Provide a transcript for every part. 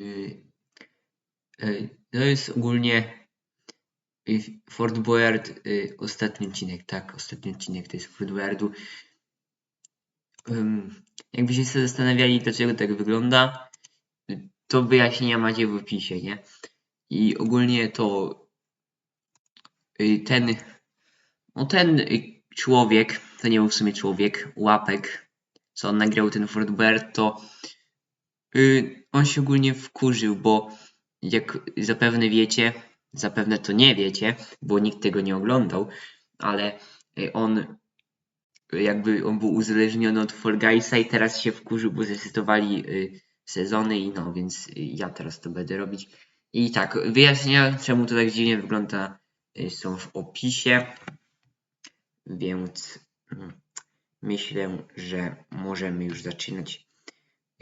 Y, y, To jest ogólnie y, Fort Boyard, ostatni odcinek, tak, ostatni odcinek to jest Fort Boyardu. Jakbyście się zastanawiali, dlaczego tak wygląda, to wyjaśnienia macie w opisie, nie? I ogólnie to ten, no ten człowiek, to nie był w sumie człowiek, łapek, co on nagrał ten Fort Boyard, to on się ogólnie wkurzył, bo jak zapewne wiecie, zapewne to nie wiecie, bo nikt tego nie oglądał, ale y, on y, jakby on był uzależniony od Fall Guysa i teraz się wkurzył, bo zresetowali y, sezony i no, więc y, ja teraz to będę robić. I tak, wyjaśnienia, czemu to tak dziwnie wygląda, y, są w opisie, więc mm, myślę, że możemy już zaczynać.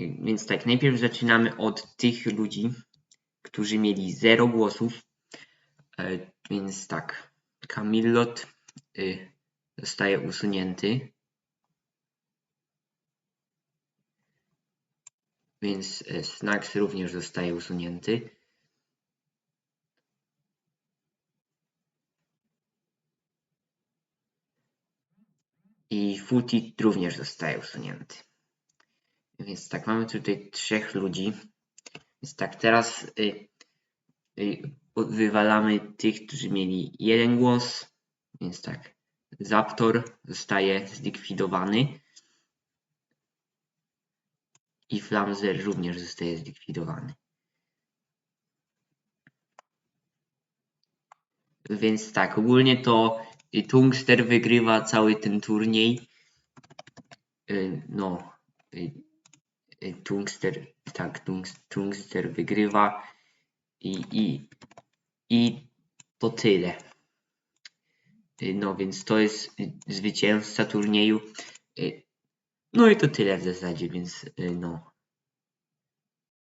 Więc tak, najpierw zaczynamy od tych ludzi, którzy mieli 0 głosów. E, Więc tak, Camillot y, zostaje usunięty. Więc e, Snacks również zostaje usunięty. I Footy również zostaje usunięty. Więc tak, mamy tutaj trzech ludzi. Więc tak, teraz y, y, wywalamy tych, którzy mieli jeden głos. Więc tak, Zaptor zostaje zlikwidowany. I Flamzer również zostaje zlikwidowany. Więc tak, ogólnie to y, Tungster wygrywa cały ten turniej. Y, No, y, Tungster, tak, Tungs- Tungster wygrywa i, i, i to tyle. Y, No więc to jest y, zwycięzca turnieju. Y, No i to tyle w zasadzie, więc y, no.